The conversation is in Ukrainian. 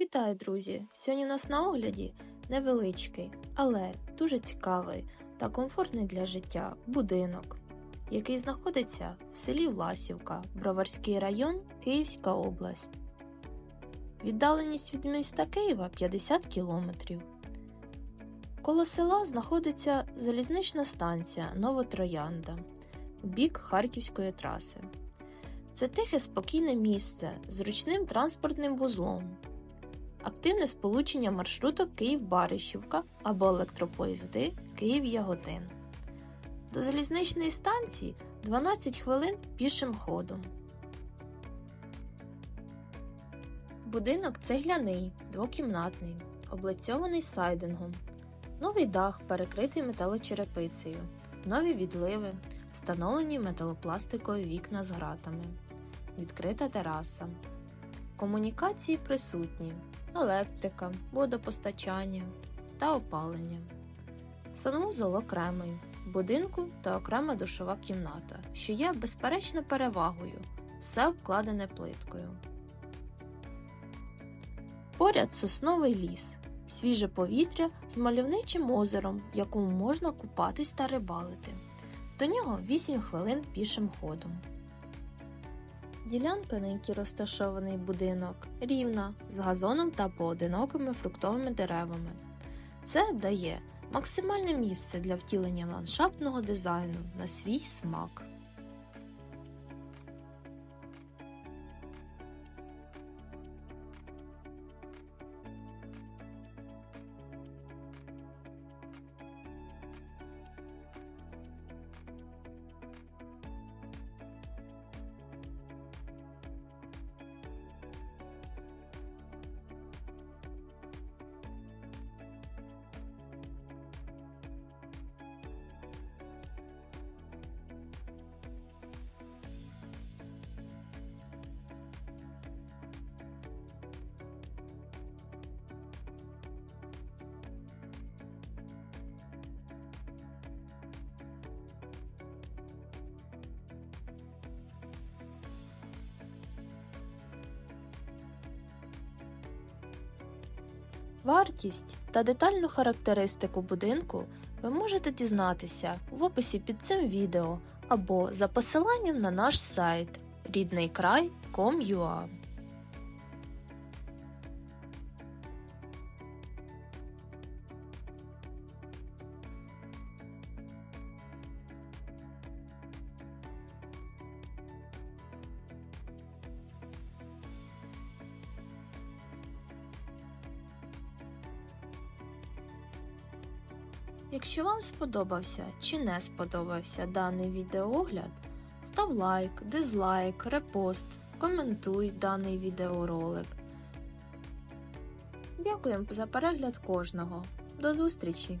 Вітаю, друзі! Сьогодні у нас на огляді невеличкий, але дуже цікавий та комфортний для життя будинок, який знаходиться в селі Власівка, Броварський район, Київська область. Віддаленість від міста Києва 50 кілометрів. Коло села знаходиться залізнична станція Новотроянда в бік Харківської траси. Це тихе спокійне місце з зручним транспортним вузлом, активне сполучення маршруток Київ-Баришівка або електропоїзди Київ-Яготин. До залізничної станції 12 хвилин пішим ходом. Будинок цегляний, двокімнатний, облицьований сайдингом. Новий дах перекритий металочерепицею, нові відливи, встановлені металопластикові вікна з гратами, відкрита тераса. Комунікації присутні, електрика, водопостачання та опалення. Санвузол окремий, будинку та окрема душова кімната, що є безперечно перевагою, все вкладене плиткою. Поряд сосновий ліс, свіже повітря з мальовничим озером, в якому можна купатись та рибалити. До нього 8 хвилин пішим ходом. Ділянка, на якій розташований будинок, рівна, з газоном та поодинокими фруктовими деревами. Це дає максимальне місце для втілення ландшафтного дизайну на свій смак. Вартість та детальну характеристику будинку ви можете дізнатися в описі під цим відео або за посиланням на наш сайт ріднийкрай.com.ua Якщо вам сподобався чи не сподобався даний відеоогляд, став лайк, дизлайк, репост, коментуй даний відеоролик. Дякуємо за перегляд кожного. До зустрічі!